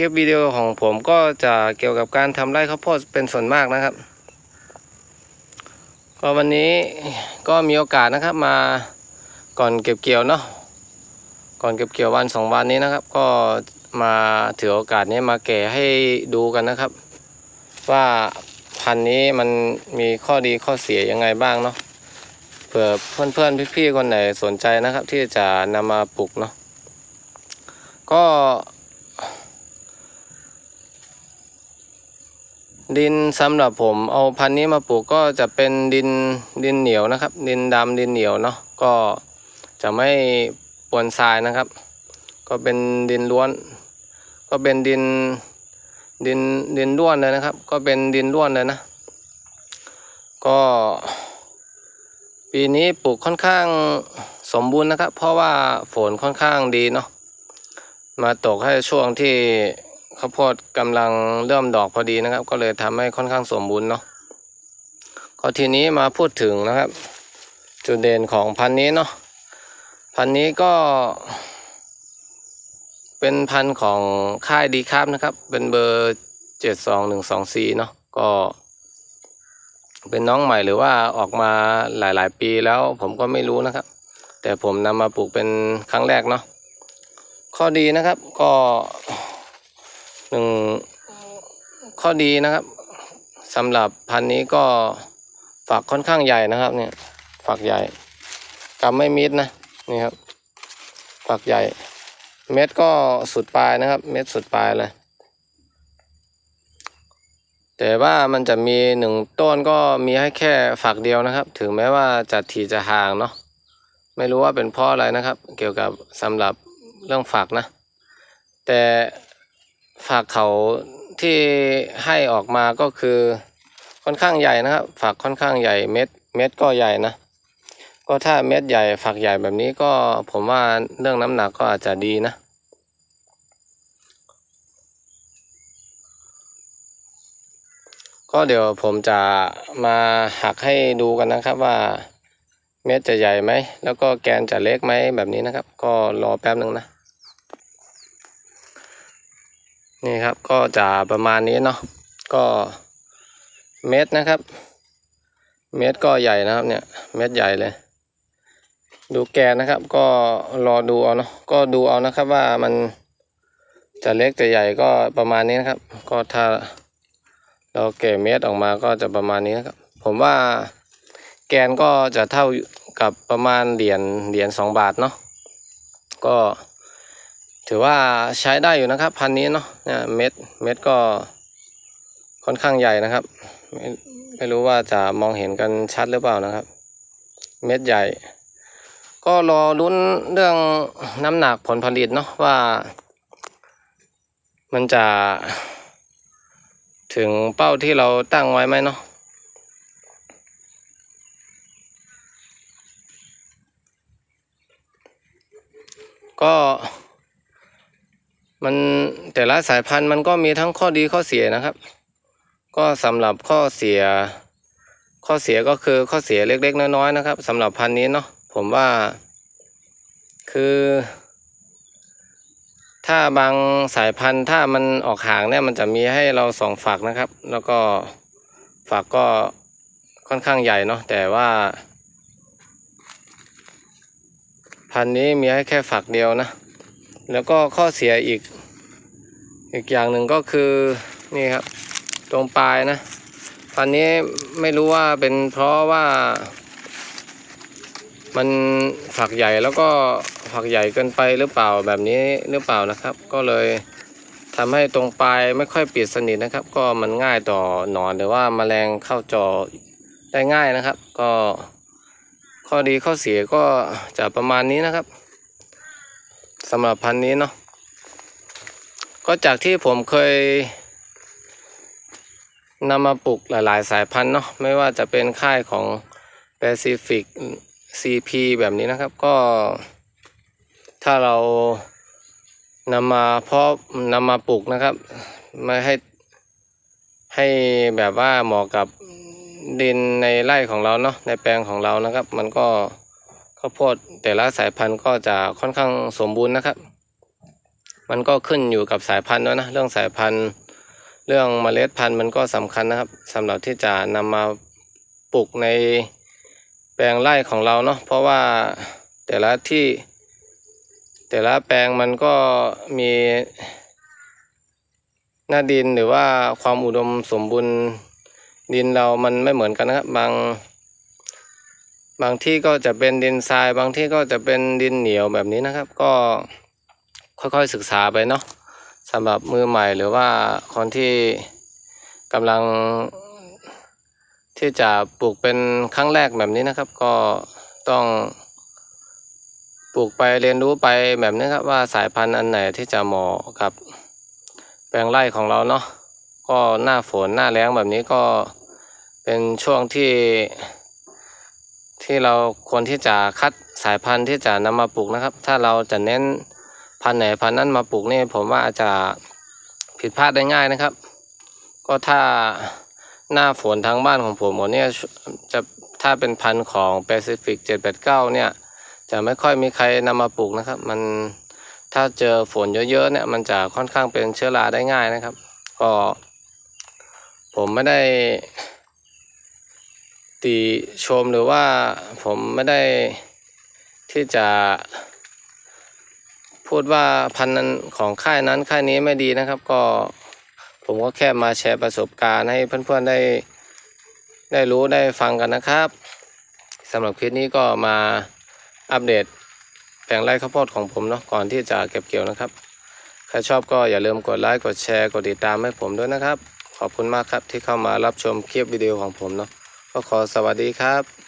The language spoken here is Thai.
ลิปวิดีโอของผมก็จะเกี่ยวกับการทำไร่ข้าวโพดเป็นส่วนมากนะครับ ก็วันนี้ก็มีโอกาสนะครับมาก่อนเก็บเกี่ยวเนาะก่อนเก็บเกี่ยววันสองวันนี้นะครับ ก็มาถือโอกาสนี้มาแก่ให้ดูกันนะครับ ว่าพันธุ์นี้มันมีข้อดีข้อเสียยังไงบ้างเนาะเผื่อเพื่อนๆพี่ๆคนไหนสนใจนะครับ ที่จะนำมาปลูกเนาะก็ ดินสำหรับผมเอาพันธุ์นี้มาปลูกก็จะเป็นดินดินเหนียวนะครับ ดินดำดินเหนียวเนาะก็จะไม่ปนทรายนะครับ ก็เป็นดินล้วน ก็เป็นดินดินดินล้วนเลยนะครับ ก็เป็นดินล้วนเลยนะ ก็ ปีนี้ปลูกค่อนข้างสมบูรณ์นะครับ เพราะว่าฝนค่อนข้างดีเนาะมาตกให้ช่วงที่ ข้าวโพดกำลังเริ่มดอกพอดีนะครับ ก็เลยทำให้ค่อนข้างสมบูรณ์เนาะก็ทีนี้มาพูดถึงนะครับ จุดเด่นของพันธุ์นี้เนาะพันธุ์นี้ก็ เป็นพันธุ์ของค่ายดีครับนะครับ เป็นเบอร์เจ็ดสองหนึ่งสองสี่เนาะก็ เป็นน้องใหม่หรือว่าออกมาหลาย ๆ ปีแล้วผมก็ไม่รู้นะครับ แต่ผมนำมาปลูกเป็นครั้งแรกเนาะข้อดีนะครับก็ หนึ่งข้อดีนะครับสำหรับพันนี้ก็ฝักค่อนข้างใหญ่นะครับ เนี่ยฝักใหญ่กำไม่มิดนะนี่ครับฝักใหญ่ เม็ดก็สุดปลายนะครับ เม็ดสุดปลายเลยแต่ว่ามันจะมีหนึ่งต้นก็มีให้แค่ฝักเดียวนะครับ ถึงแม้ว่าจะถี่จะห่างเนาะไม่รู้ว่าเป็นเพราะอะไรนะครับ เกี่ยวกับสำหรับเรื่องฝักนะ แต่ ฝักเขาที่ให้ออกมาก็คือค่อนข้างใหญ่นะครับฝักค่อนข้างใหญ่เม็ดเม็ดก็ใหญ่นะ ก็ถ้าเม็ดใหญ่ฝักใหญ่แบบนี้ก็ผมว่าเรื่องน้ำหนักก็อาจจะดีนะก็เดี๋ยวผมจะมาหักให้ดูกันนะครับว่าเม็ดจะใหญ่ไหม แล้วก็แกนจะเล็กไหมแบบนี้นะครับ ก็รอแป๊บหนึ่งนะ นี่ครับก็จะประมาณนี้เนาะก็เม็ดนะครับ เม็ดก็ใหญ่นะครับเนี่ยเม็ดใหญ่เลย ดูแกนนะครับ ก็รอดูเอาเนาะก็ดูเอานะครับว่ามันจะเล็กจะใหญ่ก็ประมาณนี้นะครับ ก็ถ้าเราแก่เม็ดออกมาก็จะประมาณนี้นะครับ ผมว่าแกนก็จะเท่ากับประมาณเหรียญเหรียญสองบาทเนาะก็ ถือว่าใช้ได้อยู่นะครับพันนี้เนาะเนี่ยเม็ดเม็ดก็ค่อนข้างใหญ่นะครับ ไม่ไม่รู้ว่าจะมองเห็นกันชัดหรือเปล่านะครับ เม็ดใหญ่ ก็รอลุ้นเรื่องน้ำหนักผลผลิตเนาะว่า มันจะ ถึงเป้าที่เราตั้งไว้ไหมเนาะก็ มันแต่ละสายพันธุ์มันก็มีทั้งข้อดีข้อเสียนะครับ ก็สำหรับข้อเสีย ข้อเสียก็คือข้อเสียเล็กๆน้อยๆนะครับสำหรับพันธุ์นี้เนาะผมว่า คือ ถ้าบางสายพันธุ์ถ้ามันออกห่างเนี่ยมันจะมีให้เราสองฝักนะครับ แล้วก็ฝักก็ค่อนข้างใหญ่เนาะแต่ว่า พันธุ์นี้มีให้แค่ฝักเดียวนะ แล้วก็ข้อเสียอีก อีกอย่างหนึ่งก็คือนี่ครับ ตรงปลายนะพันนี้ไม่รู้ว่าเป็นเพราะว่า มันฝักใหญ่แล้วก็ฝักใหญ่เกินไปหรือเปล่าแบบนี้หรือเปล่านะครับ ก็เลยทำให้ตรงปลายไม่ค่อยปิดสนิทนะครับ ก็มันง่ายต่อหนอนหรือว่าแมลงเข้าจอได้ง่ายนะครับ ก็ข้อดีข้อเสียก็จะประมาณนี้นะครับ สำหรับพันนี้เนาะก็จากที่ผมเคยนำมาปลูกหลายๆ สายพันธุ์เนาะไม่ว่าจะเป็นค่ายของ Pacific CP แบบนี้นะครับก็ ถ้าเรานำมาเพาะนำมาปลูกนะครับไม่ให้ให้แบบว่าเหมาะกับดินในไร่ของเราเนาะในแปลงของเรานะครับ มันก็ ข้าวโพดแต่ละสายพันธุ์ก็จะค่อนข้างสมบูรณ์นะครับ มันก็ขึ้นอยู่กับสายพันธุ์ด้วยนะเรื่องสายพันธุ์ เรื่องเมล็ดพันธุ์มันก็สำคัญนะครับสำหรับที่จะนำมาปลูกในแปลงไร่ของเราเนาะเพราะว่าแต่ละที่ แต่ละแปลงมันก็มีหน้าดินหรือว่าความอุดมสมบูรณ์ดินเรามันไม่เหมือนกันนะครับบาง บางที่ก็จะเป็นดินทราย บางที่ก็จะเป็นดินเหนียวแบบนี้นะครับ ก็ค่อยๆศึกษาไปเนาะสำหรับมือใหม่หรือว่าคนที่กำลังที่จะปลูกเป็นครั้งแรกแบบนี้นะครับ ก็ต้องปลูกไปเรียนรู้ไปแบบนี้ครับว่าสายพันธุ์อันไหนที่จะเหมาะกับแปลงไร่ของเราเนาะก็หน้าฝนหน้าแล้งแบบนี้ก็เป็นช่วงที่ ที่เราควรที่จะคัดสายพันธุ์ที่จะนำมาปลูกนะครับ ถ้าเราจะเน้นพันธุ์ไหนพันธุ์นั้นมาปลูกนี่ผมว่าอาจจะผิดพลาดได้ง่ายนะครับ ก็ถ้าหน้าฝนทางบ้านของผมเนี่ยจะถ้าเป็นพันธุ์ของ Pacific 789 เนี่ย จะไม่ค่อยมีใครนำมาปลูกนะครับ มันถ้าเจอฝนเยอะๆเนี่ยมันจะค่อนข้างเป็นเชื้อราได้ง่ายนะครับ ก็ผมไม่ได้ ติชมหรือว่าผมไม่ได้ที่จะ พูดว่าพันนั้นของค่ายนั้นค่ายนี้ไม่ดีนะครับ ก็ผมก็แค่มาแชร์ประสบการณ์ให้เพื่อนๆได้ได้รู้ได้ฟังกันนะครับสำหรับคลิปนี้ก็มาอัปเดตแปลงไร่ข้าวโพดของผมเนาะก่อนที่จะเก็บเกี่ยวนะครับ ใครชอบก็อย่าลืมกดไลค์กดแชร์กดติดตามให้ผมด้วยนะครับ ขอบคุณมากครับที่เข้ามารับชมคลิปวิดีโอของผมเนาะ ก็ขอสวัสดีครับ